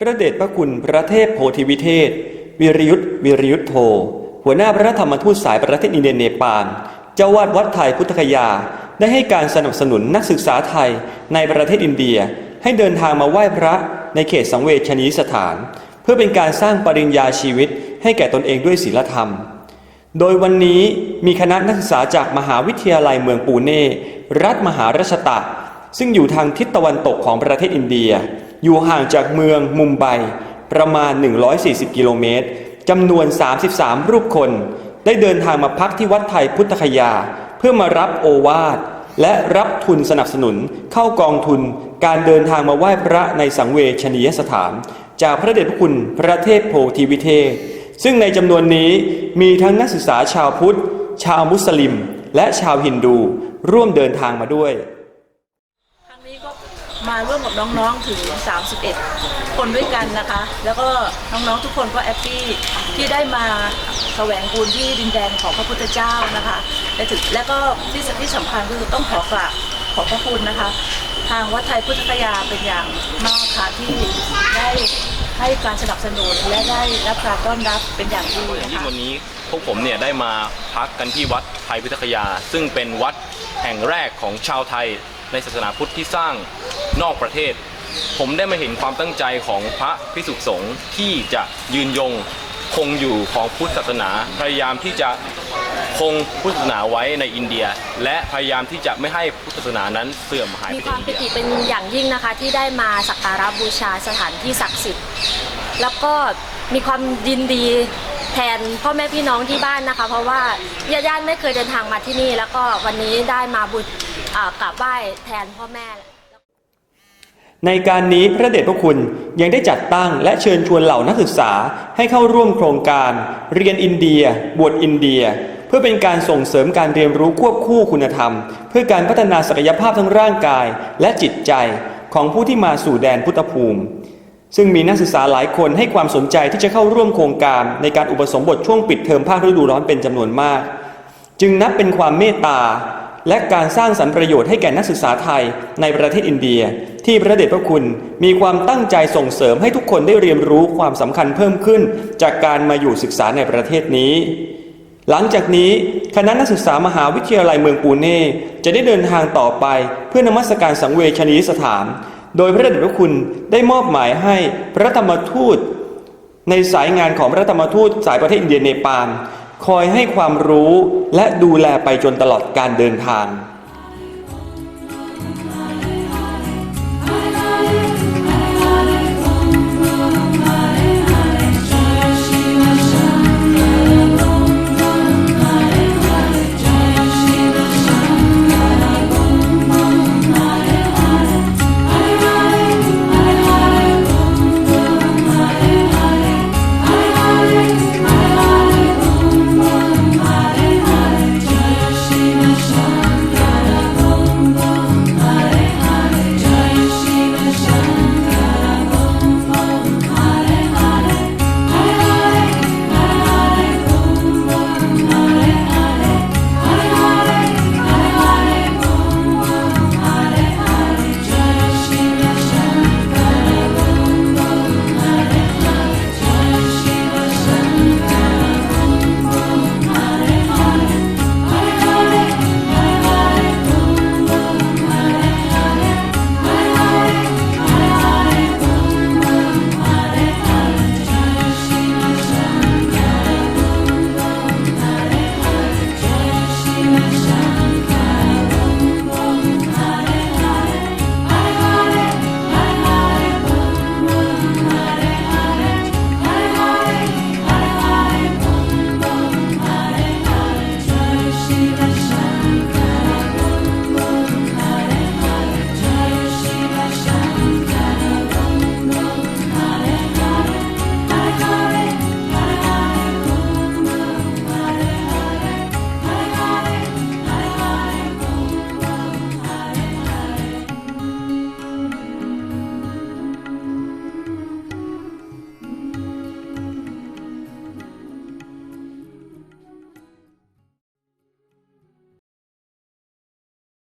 พระเดชพระคุณพระเทพโพธิวิเทศ วิรยุทธวิรยุทธโธ หัวหน้าพระธรรมทูตสายประเทศอินเดียเนปาล เจ้าวาดวัดไทยพุทธคยา ได้ให้การสนับสนุนนักศึกษาไทยในประเทศอินเดีย ให้เดินทางมาไหว้พระในเขตสังเวชนีสถาน เพื่อเป็นการสร้างปริญญาชีวิต ให้แก่ตนเองด้วยศีลธรรม โดยวันนี้มีคณะนักศึกษาจากมหาวิทยาลัยเมืองปูเน่ รัฐมหาราชตะ ซึ่งอยู่ทางทิศตะวันตกของประเทศอินเดีย อยู่ห่างจากเมืองมุมไบประมาณ 140 กิโลเมตรจำนวน 33 รูปคน ได้เดินทางมาพักที่วัดไทยพุทธคยา เพื่อมารับโอวาทและรับทุนสนับสนุนเข้ากองทุนการเดินทางมาไหว้พระในสังเวชนียสถาน จากพระเดชพระคุณพระเทพโพธิวิเทศ ซึ่งในจำนวนนี้มีทั้งนักศึกษาชาวพุทธ ชาวมุสลิม และชาวฮินดู ร่วมเดินทางมาด้วย มาร่วมกับน้องๆถึง 31 คนด้วยกันนะคะ แล้วก็น้องๆทุกคนก็แอปปี้ที่ได้มาแสวงบุญที่ดินแดนของพระพุทธเจ้านะคะและถึงและก็ที่ที่สำคัญก็คือต้องขอกราบขอบพระคุณนะคะ ทางวัดไทยพุทธคยาเป็นอย่างมากค่ะที่ได้ให้การสนับสนุนและได้รับการต้อนรับเป็นอย่างดีนะที่วันนี้พวกผมเนี่ยได้มาพักกันที่วัดไทยพุทธคยา ซึ่งเป็นวัดแห่งแรกของชาวไทยในศาสนาพุทธที่สร้าง นอกประเทศ ผมได้มาเห็นความตั้งใจของพระพิสุสงฆ์ที่จะยืนยงคงอยู่ของพุทธศาสนาพยายามที่จะคงพุทธศาสนาไว้ในอินเดีย และพยายามที่จะไม่ให้พุทธศาสนานั้นเสื่อมหายมีความจากปิอินเดีติเป็นอย่างยิ่งนะคะที่ได้มาสักการะบูชาสถานที่ศักดิ์สิทธิ์แล้วก็มีความยินดีแทนพ่อแม่พี่น้องที่บ้านนะคะ เพราะว่าญาติๆไม่เคยเดินทางมาที่นี่ แล้วก็วันนี้ได้มาบุญกราบไหว้แทนพ่อแม่ ในการนี้พระเดชพระคุณยังได้จัดตั้งและเชิญชวนเหล่านักศึกษาให้เข้าร่วมโครงการ เรียนอินเดีย บวชอินเดีย เพื่อเป็นการส่งเสริมการเรียนรู้ควบคู่คุณธรรม เพื่อการพัฒนาศักยภาพทั้งร่างกายและจิตใจของผู้ที่มาสู่แดนพุทธภูมิ ซึ่งมีนักศึกษาหลายคนให้ความสนใจที่จะเข้าร่วมโครงการในการอุปสมบทช่วงปิดเทอมภาคฤดูร้อนเป็นจำนวนมาก จึงนับเป็นความเมตตา และการสร้างสรรค์ประโยชน์ให้แก่นักศึกษาไทยในประเทศอินเดีย ที่พระเดชพระคุณมีความตั้งใจส่งเสริมให้ทุกคนได้เรียนรู้ความสำคัญเพิ่มขึ้น จากการมาอยู่ศึกษาในประเทศนี้ หลังจากนี้คณะนักศึกษามหาวิทยาลัยเมืองปูเน่จะได้เดินทางต่อไปเพื่อนมัสการสังเวชนียสถาน โดยพระเดชพระคุณได้มอบหมายให้พระธรรมทูตในสายงานของพระธรรมทูตสายประเทศอินเดียเนปาล คอยให้ความรู้และดูแลไปจนตลอดการเดินทาง